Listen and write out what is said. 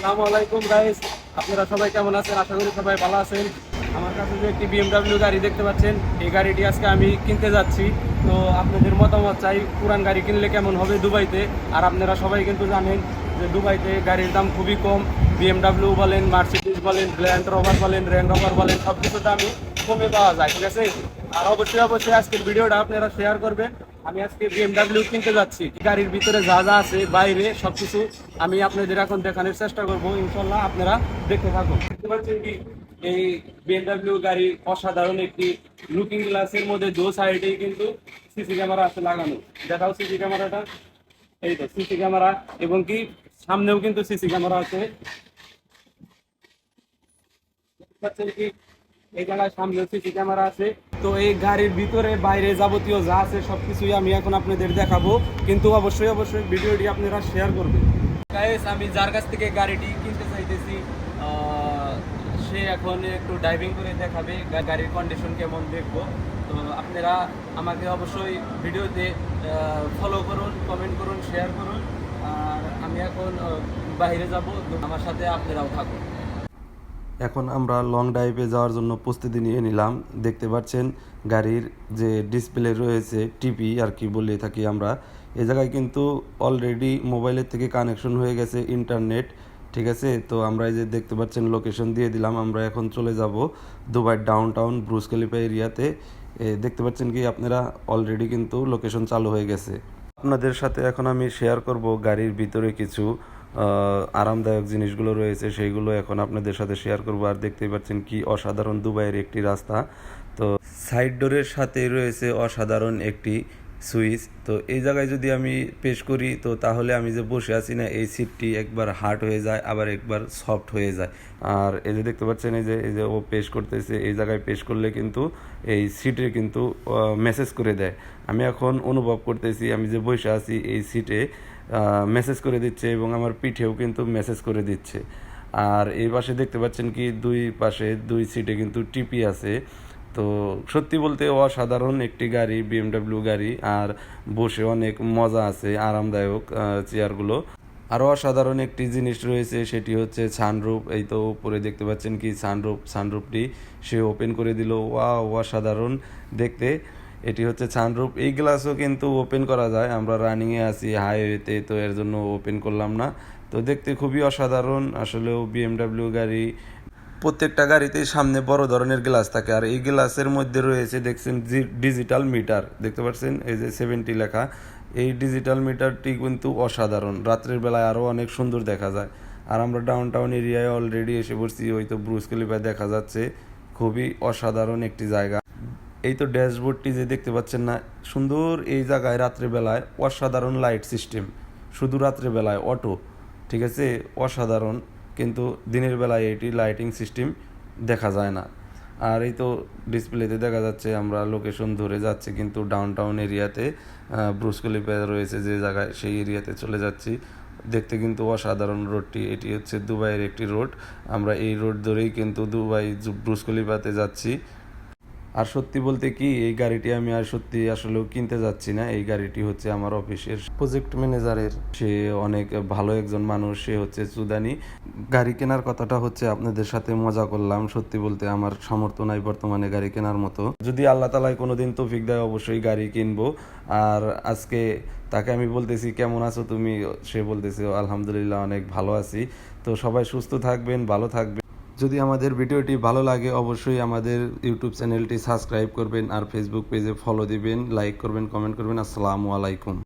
আসসালামু গাইস আপনারা সবাই কেমন আছেন? আশা করি সবাই ভালো আছেন। আমার কাছে যে একটি বিএমডাব্লিউ গাড়ি দেখতে পাচ্ছেন, এই গাড়িটি আজকে আমি কিনতে যাচ্ছি। তো আপনাদের মতামত চাই, পুরান গাড়ি কিনলে কেমন হবে দুবাইতে? আর আপনারা সবাই কিন্তু জানেন যে দুবাইতে গাড়ির দাম খুবই কম। বিএমডাব্লিউ বলেন মার্সিডিজ বলেন ল্যান্ড রভার বলেন র্যান্ড রভার বলেন সব কিছু দামই কমে পাওয়া যায়, ঠিক আছে? আর অবশ্যই অবশ্যই আজকের ভিডিওটা আপনারা শেয়ার করবেন। আমি আজকে বিএমডাব্লিউ কিনতে যাচ্ছি। গাড়ির ভিতরে যা যা আছে, বাইরে সবকিছু আমি আপনাদের এখন দেখানোর চেষ্টা করব। ইনশাল্লাহ আপনারা দেখতে থাকুন। দেখতে পাচ্ছেন কি? এই বিএমডাব্লিউ গাড়ি অসাধারণ একটি লুকিং গ্লাসের মধ্যে দু সাইডেই কিন্তু সিসি ক্যামেরা আছে লাগানো। দেখাও সিসি ক্যামেরাটা এই তো সিসি ক্যামেরা এবং কি? সামনেও কিন্তু সিসি ক্যামেরা আছে। পাচ্ছেন কি? এই জায়গায় সামনে সিসি ক্যামেরা আছে। তো এই গাড়ির ভিতরে বাইরে যাবতীয় যা আছে সব কিছুই আমি এখন আপনাদের দেখাবো। কিন্তু অবশ্যই অবশ্যই ভিডিওটি আপনারা শেয়ার করবেন। আমি যার কাছ থেকে গাড়িটি কিনতে চাইতেছি সে এখন একটু ড্রাইভিং করে দেখাবে গাড়ির কন্ডিশন কেমন দেখব। তো আপনারা আমাকে অবশ্যই ভিডিওতে ফলো করুন কমেন্ট করুন শেয়ার করুন। আর আমি এখন বাইরে যাব আমার সাথে আপনারাও থাকুন। এখন আমরা লং ড্রাইভে যাওয়ার জন্য প্রস্তুতি নিয়ে নিলাম। দেখতে পাচ্ছেন গাড়ির যে ডিসপ্লে রয়েছে টিপি আর কি বলে থাকি আমরা। এ জায়গায় কিন্তু অলরেডি মোবাইলের থেকে কানেকশন হয়ে গেছে ইন্টারনেট ঠিক আছে? তো আমরা এই যে দেখতে পাচ্ছেন লোকেশন দিয়ে দিলাম, আমরা এখন চলে যাব Dubai downtown Burj Khalifa এরিয়াতে দেখতে পাচ্ছেন কি, আপনারা অলরেডি কিন্তু লোকেশন চালু হয়ে গেছে। আপনাদের সাথে এখন আমি শেয়ার করব গাড়ির ভিতরে কিছু। আরামদায়ক জিনিসগুলো রয়েছে, সেইগুলো এখন আপনাদের সাথে শেয়ার করব। আর দেখতেই পাচ্ছেন কি অসাধারণ দুবাইয়ের একটি রাস্তা। তো সাইড ডোরের সাথে রয়েছে অসাধারণ একটি সুইচ। তো এই জায়গায় যদি আমি পেশ করি, তো তাহলে আমি যে বসে আছি না, এই সিটটি একবার হার্ড হয়ে যায়, আবার একবার সফট হয়ে যায়। আর এই যে দেখতে পাচ্ছেন, এই যে এই যে ও পেশ করতেছে, এই জায়গায় পেশ করলে কিন্তু এই সিটে কিন্তু মেসেজ করে দেয়। আমি এখন অনুভব করতেছি, আমি যে বসে আছি এই সিটে মেসেজ করে দিচ্ছে এবং আমার পিঠেও কিন্তু মেসেজ করে দিচ্ছে। আর এই পাশে দেখতে পাচ্ছেন কি, দুই পাশে দুই সিটে কিন্তু টিপি আছে। তো সত্যি বলতে অসাধারণ একটি গাড়ি বিএমডাব্লিউ গাড়ি, আর বসে অনেক মজা আছে, আরামদায়ক চেয়ারগুলো আরও অসাধারণ একটি জিনিস রয়েছে, সেটি হচ্ছে সানরুফ এই তো উপরে দেখতে পাচ্ছেন কি সানরুফ সানরুফটি সে ওপেন করে দিল। ওয়া অসাধারণ। দেখতে এটি হচ্ছে সানরুফ এই গ্লাসও কিন্তু ওপেন করা যায়। আমরা রানিংয়ে আছি হাইওয়েতে তো এর জন্য ওপেন করলাম না। তো দেখতে খুবই অসাধারণ। আসলেও বিএমডাব্লিউ গাড়ি, প্রত্যেকটা গাড়িতেই সামনে বড় ধরনের গ্লাস থাকে। আর এই গ্লাসের মধ্যে রয়েছে, দেখছেন ডিজিটাল মিটার দেখতে পাচ্ছেন? এই যে সেভেন্টি লেখা। এই ডিজিটাল মিটারটি কিন্তু অসাধারণ। রাত্রের বেলায় আরও অনেক সুন্দর দেখা যায়। আর আমরা ডাউন টাউন এরিয়ায় অলরেডি এসে পড়ছি। ওই তো ব্রুজ খলিফায় দেখা যাচ্ছে। খুবই অসাধারণ একটি জায়গা। এই তো ড্যাশবোর্ডটি যে দেখতে পাচ্ছেন না, সুন্দর এই জায়গায় রাত্রেবেলায় অসাধারণ লাইট সিস্টেম। শুধু রাত্রেবেলায়, অটো, ঠিক আছে? অসাধারণ, কিন্তু দিনের বেলায় এটি লাইটিং সিস্টেম দেখা যায় না। আর এই তো ডিসপ্লেতে দেখা যাচ্ছে আমরা লোকেশন ধরে যাচ্ছি, কিন্তু ডাউন টাউন এরিয়াতে ব্রুজ খলিফা রয়েছে যে জায়গায়, সেই এরিয়াতে চলে যাচ্ছি। দেখতে কিন্তু অসাধারণ রোডটি, এটি হচ্ছে দুবাইয়ের একটি রোড। আমরা এই রোড ধরেই কিন্তু দুবাই খলিফাতে যাচ্ছি। আর সত্যি বলতে কি, এই গাড়িটি আমি আর সত্যি আসলেও কিনতে যাচ্ছি না। এই গাড়িটি হচ্ছে আমার অফিসের প্রজেক্ট ম্যানেজারের সে অনেক ভালো একজন মানুষ, সে হচ্ছে সুদানি। গাড়ি কেনার কথাটা হচ্ছে আপনাদের সাথে মজা করলাম। সত্যি বলতে আমার সামর্থ্য নাই বর্তমানে গাড়ি কেনার মতো। যদি আল্লাহ তালায় কোনো কোনোদিন তৌফিক দেয়, অবশ্যই গাড়ি কিনবো। আর আজকে তাকে আমি বলতেছি, কেমন আছো তুমি? সে বলতেছে, আলহামদুলিল্লাহ, অনেক ভালো আছি। তো সবাই সুস্থ থাকবেন, ভালো থাকবেন। যদি আমাদের ভিডিওটি ভালো লাগে, অবশ্যই আমাদের ইউটিউব চ্যানেলটি সাবস্ক্রাইব করবেন আর ফেসবুক পেজে ফলো দিবেন লাইক করবেন কমেন্ট করবেন। আসসালামু আলাইকুম।